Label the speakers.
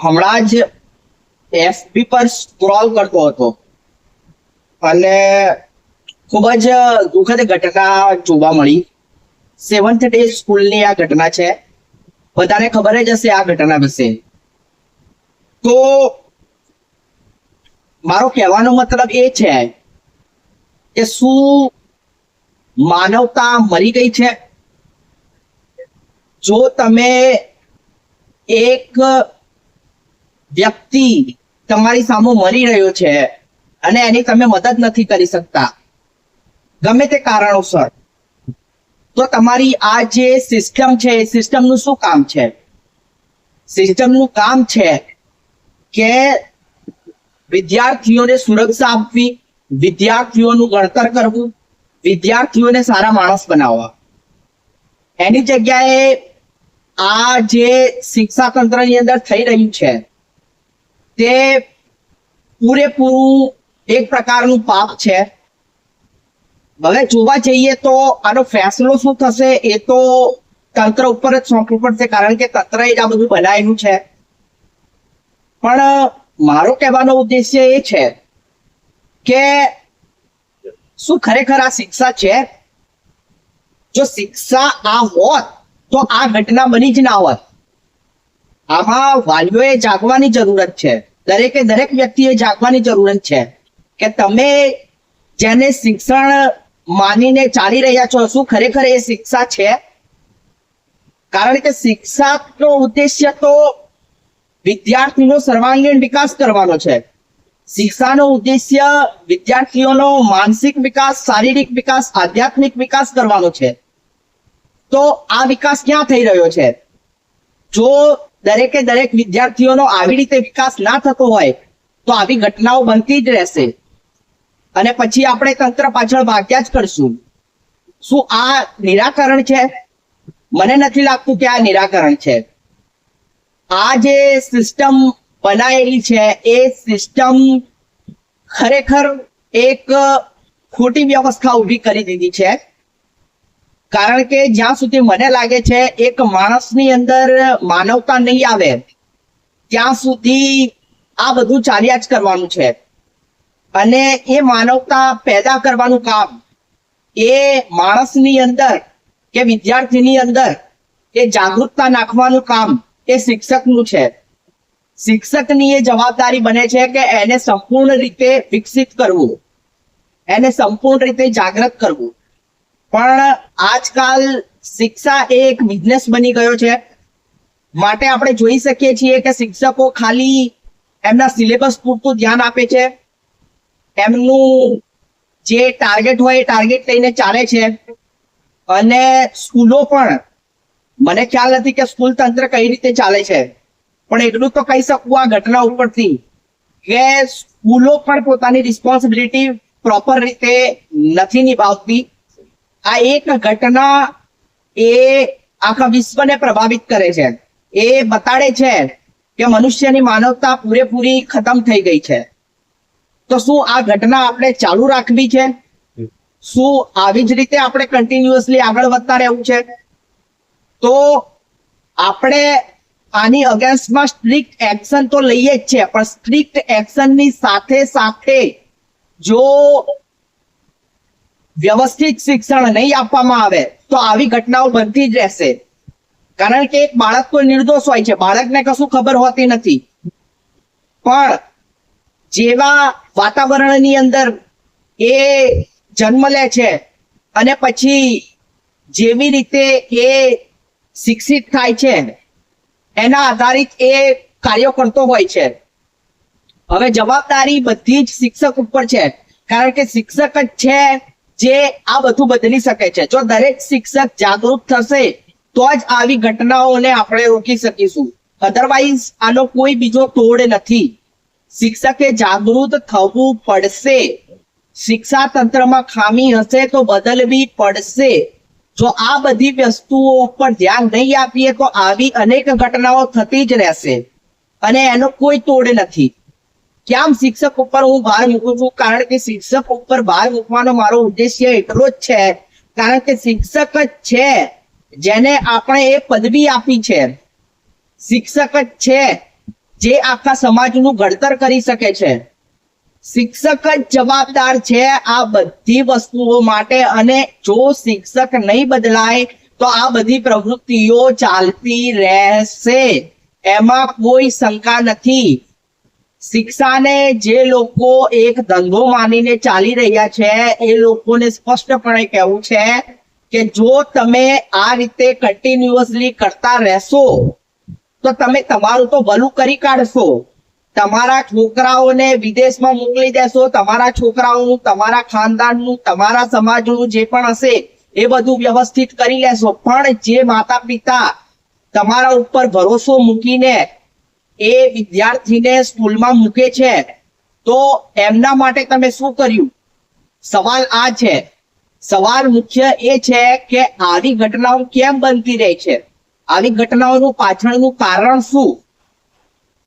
Speaker 1: હમણાં જ એફબી પર સ્ક્રોલ કરતો હતો. અને ખૂબ જ દુઃખદ ઘટના જોવા મળી. સેવન્થ ડે સ્કૂલની આ ઘટના છે. બધાને ખબર જ હશે આ ઘટના વિશે. તો મારો કહેવાનો મતલબ એ છે કે શું માનવતા મરી ગઈ છે? જો તમે એક વ્યક્તિ તમારી સામે મરી રહ્યો છે અને એની તમે મદદ નથી કરી શકતા. ગમે તે કારણોસર. તો તમારી આ જે સિસ્ટમ છે, એ સિસ્ટમનું શું કામ છે? સિસ્ટમનું કામ છે કે વિદ્યાર્થીઓને સુરક્ષા આપવી, વિદ્યાર્થીઓનું ગણતર કરવું, વિદ્યાર્થીઓને સારા માણસ બનાવવા. એની જગ્યાએ આ જે શિક્ષા તંત્રની અંદર થઈ રહ્યું છે તે પૂરેપૂરું એક પ્રકારનું પાપ છે. હવે જોવા જઈએ તો આનો ફેસલો શું થશે એ તો તંત્ર ઉપર જ સોંપવું પડશે, કારણ કે તંત્ર જ આ બધું બનાવેલું છે. પણ, મારો કહેવાનો ઉદ્દેશ્ય એ છે કે શું ખરેખર આ શિક્ષા છે? જો શિક્ષા આ હોત, તો આ ઘટના બની જ ના હોત. આમાં વાલીઓએ જાગવાની જરૂરત છે. દરેકે દરેક વ્યક્તિએ જાગવાની જરૂરત છે કે તમે જેને શિક્ષણ માનીને ચાલી રહ્યા છો, શું ખરેખર એ શિક્ષા છે? કારણ કે શિક્ષાનો ઉદ્દેશ્ય તો વિદ્યાર્થીનો સર્વાંગીણ વિકાસ કરવાનો છે. શિક્ષાનો ઉદ્દેશ્ય વિદ્યાર્થીઓનો માનસિક વિકાસ, શારીરિક વિકાસ, આધ્યાત્મિક વિકાસ કરવાનો છે. તો આ વિકાસ ક્યાં થઈ રહ્યો છે? જો દરેકે દરેક વિદ્યાર્થીઓનો આવી રીતે વિકાસ ના થતો હોય, તો આવી ઘટનાઓ બનતી જ રહેશે. અને પછી આપણે તંત્ર પાછળ ભાગ્યા જ કરશું. શું આ નિરાકરણ છે? મને નથી લાગતું કે આ નિરાકરણ છે. આ જે સિસ્ટમ બનાવેલી છે, એ સિસ્ટમ ખરેખર એક ખોટી વ્યવસ્થા ઊભી કરી દીધી છે. કારણ કે જ્યાં સુધી મને લાગે છે, એક માણસની અંદર માનવતા નહીં આવે, ત્યાં સુધી આ બધું ચાલ્યા જ કરવાનું છે. અને એ માનવતા પેદા કરવાનું કામ એ માણસની અંદર કે વિદ્યાર્થીની અંદર એ જાગૃતતા નાખવાનું કામ એ શિક્ષકનું છે. શિક્ષકની એ જવાબદારી બને છે કે એને સંપૂર્ણ રીતે વિકસિત કરવું, એને સંપૂર્ણ રીતે જાગૃત કરવું. પણ આજકાલ શિક્ષા એ એક બિઝનેસ બની ગયો છે. માટે આપણે જોઈ શકીએ છીએ કે શિક્ષકો ખાલી એમના સિલેબસ પૂરતું ધ્યાન આપે છે. એમનું જે ટાર્ગેટ હોય એ ટાર્ગેટ લઈને ચાલે છે. અને સ્કૂલો પણ, મને ખ્યાલ નથી કે સ્કૂલ તંત્ર કઈ રીતે ચાલે છે. પણ એટલું તો કહી શકું આ ઘટના ઉપરથી કે સ્કૂલો પણ પોતાની રિસ્પોન્સિબિલિટી પ્રોપર રીતે નથી નિભાવતી. આ એક ઘટના એ આખા વિશ્વને પ્રભાવિત કરે છે. એ બતાડે છે કે મનુષ્યની માનવતા પૂરેપૂરી ખતમ થઈ ગઈ છે. તો શું આ ઘટના આપણે ચાલુ રાખવી છે? શું આવી જ રીતે આપણે કન્ટિન્યુઅસલી આગળ વધતા રહેવું છે? તો આપણે આની અગેન્સ્ટમાં સ્ટ્રિક્ટ એક્શન તો લઈએ જ છે, પણ સ્ટ્રિક્ટ એક્શનની સાથે સાથે જો વ્યવસ્થિત શિક્ષણ નહીં આપવામાં આવે, તો આવી ઘટનાઓ બનતી જ રહેશે. કારણ કે એક બાળક તો નિર્દોષ હોય છે. બાળકને કશું ખબર હોતી નથી. પણ જેવા વાતાવરણની અંદર એ જન્મ લે છે અને પછી જેવી રીતે એ શિક્ષિત થાય છે, એના આધારિત એ કાર્યો કરતો હોય છે. હવે જવાબદારી બધી જ શિક્ષક ઉપર છે. કારણ કે શિક્ષક જ છે જે આ બધું બદલી શકે છે. જો દરેક શિક્ષક જાગૃત થશે, તો જ આવી ઘટનાઓને આપણે રોકી શકીશું. અધરવાઇઝ આનો કોઈ બીજો તોડ નથી. શિક્ષકે જાગૃત થવું પડશે. શિક્ષા તંત્રમાં ખામી હશે તો બદલવી પડશે. જો આ બધી વસ્તુઓ ઉપર ધ્યાન નહીં આપીએ તો આવી અનેક ઘટનાઓ થતી જ રહેશે. અને એનો કોઈ તોડ નથી. કેમ શિક્ષક ઉપર હું ભાર મૂકું છું? કારણ કે શિક્ષક ઉપર ભાર મૂકવાનો મારો ઉદ્દેશ્ય એટલો જ છે. કારણ કે શિક્ષક જ છે, જેને આપણે એ પદવી આપી છે. શિક્ષક જ છે, જે આખા સમાજનું ઘડતર કરી શકે છે. શિક્ષક જ જવાબદાર છે આ બધી વસ્તુઓ માટે અને જો શિક્ષક નહીં બદલાય, તો આ બધી પ્રવૃત્તિઓ ચાલતી રહેશે. એમાં કોઈ શંકા નથી. શિક્ષાને જે લોકો એક ધંધો માનીને ચાલી રહ્યા છે, એ લોકોને સ્પષ્ટપણે કહેવું છે કે જો તમે આ રીતે કન્ટિન્યુઅસલી કરતા રહેશો, તો તમે તમારું તો ભલું કરી કાઢશો. તમારા છોકરાઓને વિદેશમાં મોકલી દેશો, તમારા છોકરાઓનું, તમારા ખાનદાનનું, તમારા સમાજનું જે પણ હશે, એ બધું વ્યવસ્થિત કરી લેશો. પણ જે માતા પિતા તમારા ઉપર ભરોસો મૂકીને એ વિદ્યાર્થીને સ્કૂલમાં મૂકે છે, તો એમના માટે તમે શું કર્યું? સવાલ આ છે. સવાલ મુખ્ય એ છે કે આવી ઘટનાઓ કેમ બનતી રહે છે? આવી ઘટનાઓનું પાછળનું કારણ શું?